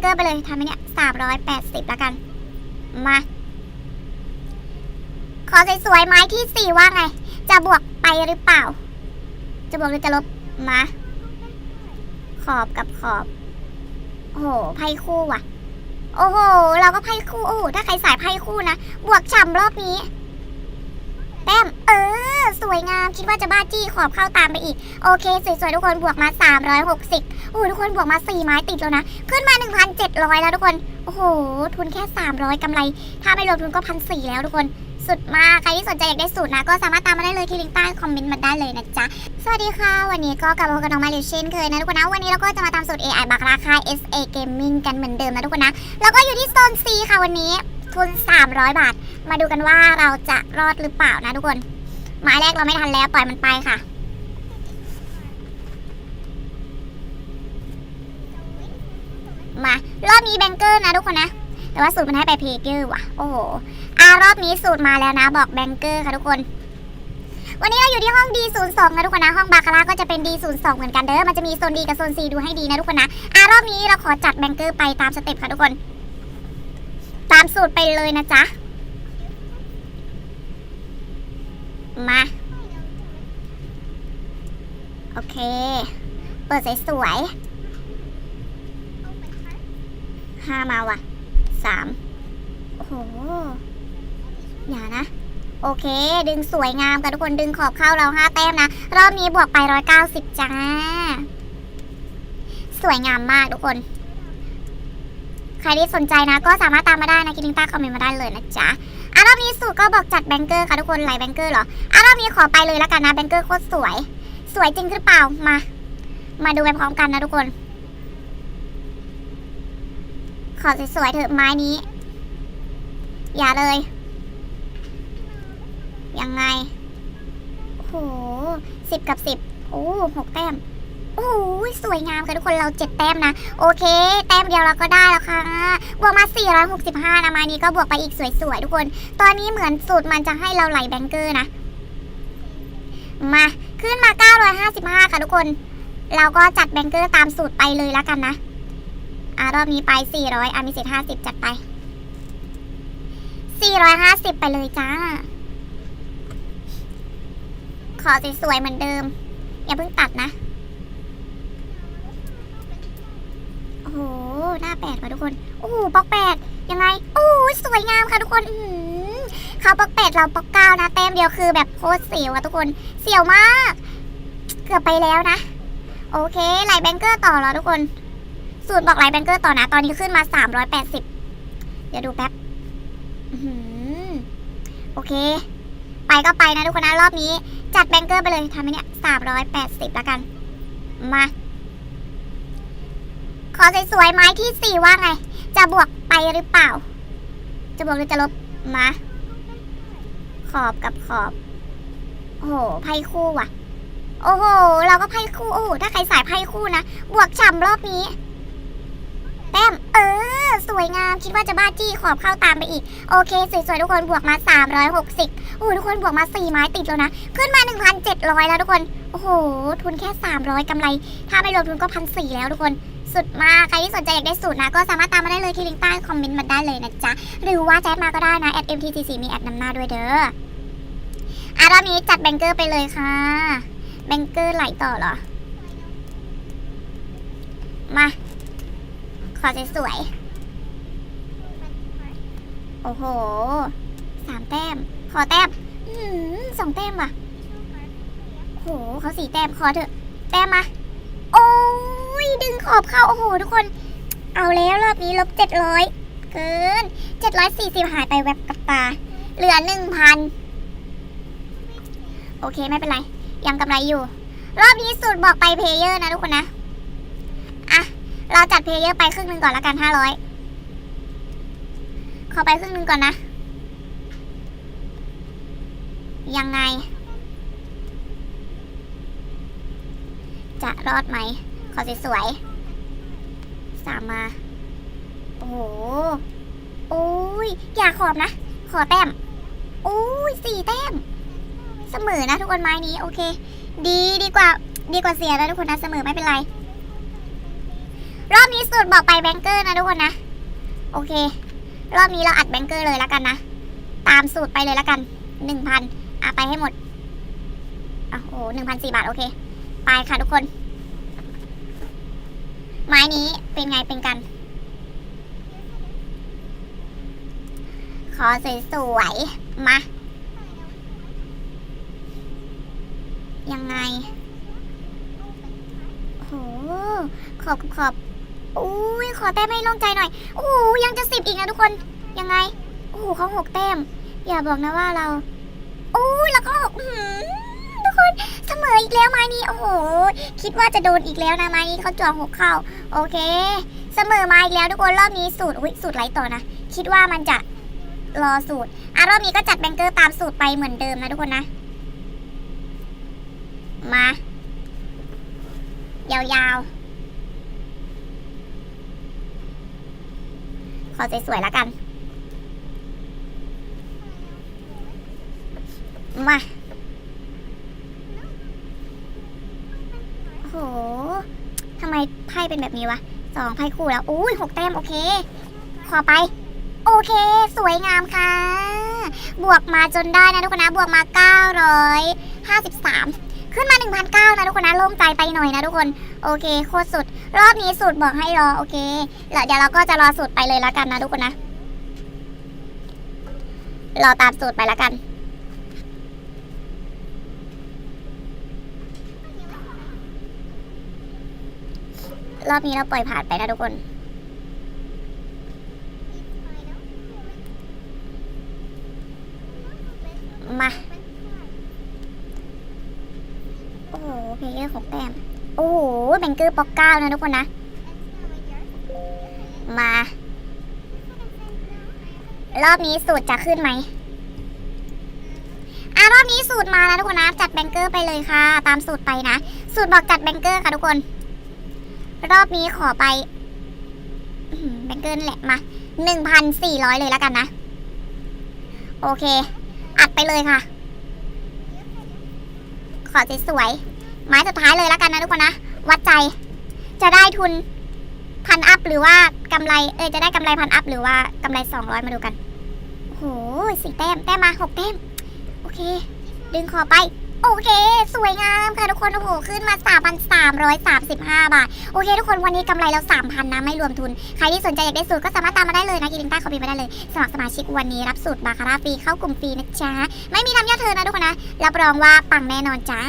เกอร์ไปเลยทำไหมเนี่ยสามร้อยแปดสิบแล้วกัน มา ขอสวยๆไม้ที่สี่ว่าไง จะบวกไปหรือเปล่า จะบวกหรือจะลบ มา ขอบกับขอบ โอ้โห ไพ่คู่ว่ะ โอ้โห เราก็ไพ่คู่ โอ้โห ถ้าใครสายไพ่คู่นะ บวกฉ่ำรอบนี้ แต้มเออ สวยงามคิดว่าจะบ้าจี้ขอบเข้าตามไปอีก โอเค สวยๆ ทุกคนบวกมา 360โอ้ทุกคนบวกมา 4 ไม้ติดแล้วนะ ขึ้นมา 1,700 แล้วทุกคน โอ้โห ทุนแค่ 300กำไร ถ้าไม่รวมทุนก็พันสี่แล้วทุกคนสุดมาก ใครที่สนใจอยากได้สูตรนะ ก็สามารถตามมาได้เลยที่ลิงก์ใต้คอมเมนต์มาได้เลยนะจ๊ะ สวัสดีค่ะ วันนี้ก็กลับมาพบกับน้องมาริวเช่นเคยนะทุกคนนะ วันนี้เราก็จะมาตามสูตร AI บักราคา SA Gaming กันเหมือนเดิมนะทุกคนนะ แล้วก็อยู่ที่โซน C ค่ะวันนี้ ทุน 300 บาท มาดูกันว่าเราจะรอดหรือเปล่านะทุกคนหมายแรกเราไม่ทันแล้วปล่อยมันไปค่ะ มารอบนี้แบงเกอร์นะทุกคนนะ แต่ว่าสูตรมันให้ไปเพเกอร์ว่ะ โอ้โหอ่ารอบนี้สูตรมาแล้วนะ บอกแบงเกอร์ค่ะทุกคน วันนี้เราอยู่ที่ห้อง D02 นะทุกคนนะ ห้องบาคาร่าก็จะเป็น D02 เหมือนกันเด้อ มันจะมีโซน D กับโซน C ดูให้ดีนะทุกคนนะอ่ารอบนี้เราขอจัดแบงเกอร์ไปตามสเต็ปค่ะทุกคน ตามสูตรไปเลยนะจ๊ะ มา โอเค เปิดสวยๆห้ามาว่ะสามโอ้โหอย่านะ โอเค ดึงสวยงามกันทุกคนดึงขอบเข้าเราห้าแต้มนะ รอบนี้บวกไปร้อยเก้าสิบจ้า สวยงามมากทุกคน ใครที่สนใจนะ ก็สามารถตามมาได้นะคิดลิงก์ใต้คอมเมนต์มาได้เลยนะจ๊ะอะรอบนี้สูตรก็บอกจัดแบงเกอร์ค่ะทุกคนไหลแบงเกอร์เหรออะรอบนี้ขอไปเลยแล้วกันนะแบงเกอร์โคตรสวย สวยจริงหรือเปล่ามา มาดูไปพร้อมกันนะทุกคน ขอสวยๆเถอะไม้นี้ อย่าเลย ยังไงโอ้โหสิบกับสิบโอ้หกแต้ม โอ้โหสวยงามค่ะทุกคนเราเจ็ดแต้มนะ โอเค แต้มเดียวเราก็ได้แล้วค่ะบวกมา 465นะมานี้ก็บวกไปอีกสวยๆทุกคน ตอนนี้เหมือนสูตรมันจะให้เราไหลแบงเกอร์นะ มาขึ้นมา 955 ค่ะทุกคน เราก็จัดแบงเกอร์ตามสูตรไปเลยแล้วกันนะอ่ารอบนี้ไป 400อะมีสิทธิ์50 จัดไป 450 ไปเลยจ้า ขอสวยๆเหมือนเดิม อย่าเพิ่งตัดนะ โอ้โห หน้าแปดว่ะทุกคนโอ้โหปอกแปดยังไงโอ้สวยงามค่ะทุกคนอื้อหือเขาปอกแปดเราปอกเก้านะแต้มเดียวคือแบบโคตรเสียวอะทุกคนเสียวมาก เกือบไปแล้วนะ โอเคไหลแบงเกอร์ต่อแล้วทุกคน สูตรบอกไหลแบงเกอร์ต่อนะ ตอนนี้ขึ้นมา380เดี๋ยวดูแป๊บโอเค ไปก็ไปนะทุกคนนะรอบนี้ จัดแบงเกอร์ไปเลยทำไหมเนี่ย380แล้วกัน มา อสวยๆไม้ที่สี่ว่าไง จะบวกไปหรือเปล่า จะบวกหรือจะลบมา ขอบกับขอบ โอ้โหไพ่คู่ว่ะ โอ้โห เราก็ไพ่คู่โอ้โหถ้าใครสายไพ่คู่นะ บวกฉ่ำรอบนี้แต้มเออ สวยงาม คิดว่าจะบ้าจี้ขอบเข้าตามไปอีก โอเค สวยๆ ทุกคนบวกมา 360โอ้โหทุกคนบวกมา 4 ไม้ติดแล้วนะ ขึ้นมา 1,700 แล้วทุกคน โอ้โห ทุนแค่ 300กำไร ถ้าไม่รวมทุนก็พันสี่แล้วทุกคน สุดมาก ใครที่สนใจอยากได้สูตรนะ ก็สามารถตามมาได้เลยที่ลิงก์ใต้คอมเมนต์มาได้เลยนะจ๊ะ หรือว่าแชทมาก็ได้นะแอด MTTC มีแอดนำหน้าด้วยเด้ออะรอบนี้จัดแบงเกอร์ไปเลยค่ะแบงเกอร์ไหลต่อเหรอ มา ขอสวยๆโอ้โหสามแต้ม ขอแต้มสองแต้มว่ะโอ้โหเขาสี่แต้ม ขอเถอะ แต้มมา โอ้ ดึงขอบเข้า โอ้โห ทุกคน เอาแล้วรอบนี้ลบเจ็ดร้อยเกินเจ็ดร้อยสี่สิบหายไปแวบกับตา เหลือหนึ่งพันโอเคไม่เป็นไร ยังกำไรอยู่ รอบนี้สูตรบอกไปเพลเยอร์นะทุกคนนะ อะ เราจัดเพลเยอร์ไปครึ่งหนึ่งก่อนละกันห้าร้อยขอไปครึ่งหนึ่งก่อนนะ ยังไง จะรอดไหม ขอสวยๆสามมา โอ้โหโอ้ยอย่าขอบนะ ขอแต้มโอ้ยสี่แต้ม เสมอนะทุกคนไม้นี้โอเค ดีดีกว่า ดีกว่าเสียแล้วทุกคนนะเสมอไม่เป็นไร รอบนี้สูตรบอกไปแบงเกอร์นะทุกคนนะ โอเค รอบนี้เราอัดแบงเกอร์เลยแล้วกันนะ ตามสูตรไปเลยแล้วกันหนึ่งพันอะไปให้หมดอะโอ้หนึ่งพันสี่บาทโอเค ไปค่ะทุกคน ไม้นี้เป็นไงเป็นกัน ขอสวยๆ มา ยังไงโหขอบขอบอุ้ยขอแต้มให้โล่งใจหน่อยโอ้ยังจะสิบอีกนะทุกคน ยังไง โอ้โหเขาหกแต้ม อย่าบอกนะว่าเรา โอ้ยแล้วก็อื้อหือทุก นเสมออีกแล้วไม้นี้โอ้โห คิดว่าจะโดนอีกแล้วนะไม้นี้เขาจ่อหกเข้า โอเค เสมอมาอีกแล้วทุกคนรอบนี้สูตรอุ้ยสูตรไหลต่อนะ คิดว่ามันจะรอสูตรอะรอบนี้ก็จัดแบงเกอร์ตามสูตรไปเหมือนเดิมนะทุกคนนะ มา ยาวๆ ขอสวยๆแล้วกัน มา โอ้โหทำไมไพ่เป็นแบบนี้วะสองไพ่คู่แล้วอุ้ยหกแต้มโอเค ขอไป โอเค สวยงามค่ะ บวกมาจนได้นะทุกคนนะบวกมา 953 ขึ้นมา 1,009นะทุกคนนะโล่งใจไปหน่อยนะทุกคน โอเค โคตรสุด รอบนี้สูตรบอกให้รอ โอเคแล้วเดี๋ยวเราก็จะรอสูตรไปเลยแล้วกันนะทุกคนนะรอตามสูตรไปแล้วกัน รอบนี้เราปล่อยผ่านไปนะทุกคน มา โอ้โหเพลเยอร์หกแต้ม โอ้โหแบงเกอร์ปอกเก้านะทุกคนนะ มา รอบนี้สูตรจะขึ้นไหมอะรอบนี้สูตรมาแล้วทุกคนนะ จัดแบงเกอร์ไปเลยค่ะ ตามสูตรไปนะ สูตรบอกจัดแบงเกอร์ค่ะทุกคน รอบนี้ขอไปอื้อหือแบงเกอร์นี่แหละมาหนึ่งพันสี่ร้อยเลยแล้วกันนะ โอเค อัดไปเลยค่ะ ขอสวยๆไม้สุดท้ายเลยแล้วกันนะทุกคนนะ วัดใจ จะได้ทุนพันอัพหรือว่ากำไร เอยจะได้กำไรพันอัพหรือว่ากำไรสองร้อยมาดูกันโอ้โหสี่แต้ม แต้มมาหกแต้ม โอเค ดึงคอไป โอเค สวยงามค่ะทุกคน โอ้โห ขึ้นมา 3,335 บาท โอเค ทุกคนวันนี้กำไรเรา 3,000 นะ ไม่รวมทุน ใครที่สนใจอยากได้สูตรก็สามารถตามมาได้เลยนะกีลิงต้าเขาพิมพ์มาได้เลย สมัครสมาชิกวันนี้รับสูตรบาคาร่าฟรีเข้ากลุ่มฟรีนะจ๊ะ ไม่มีทำยอดเธอนะทุกคนนะ รับรองว่าปังแน่นอนจ้า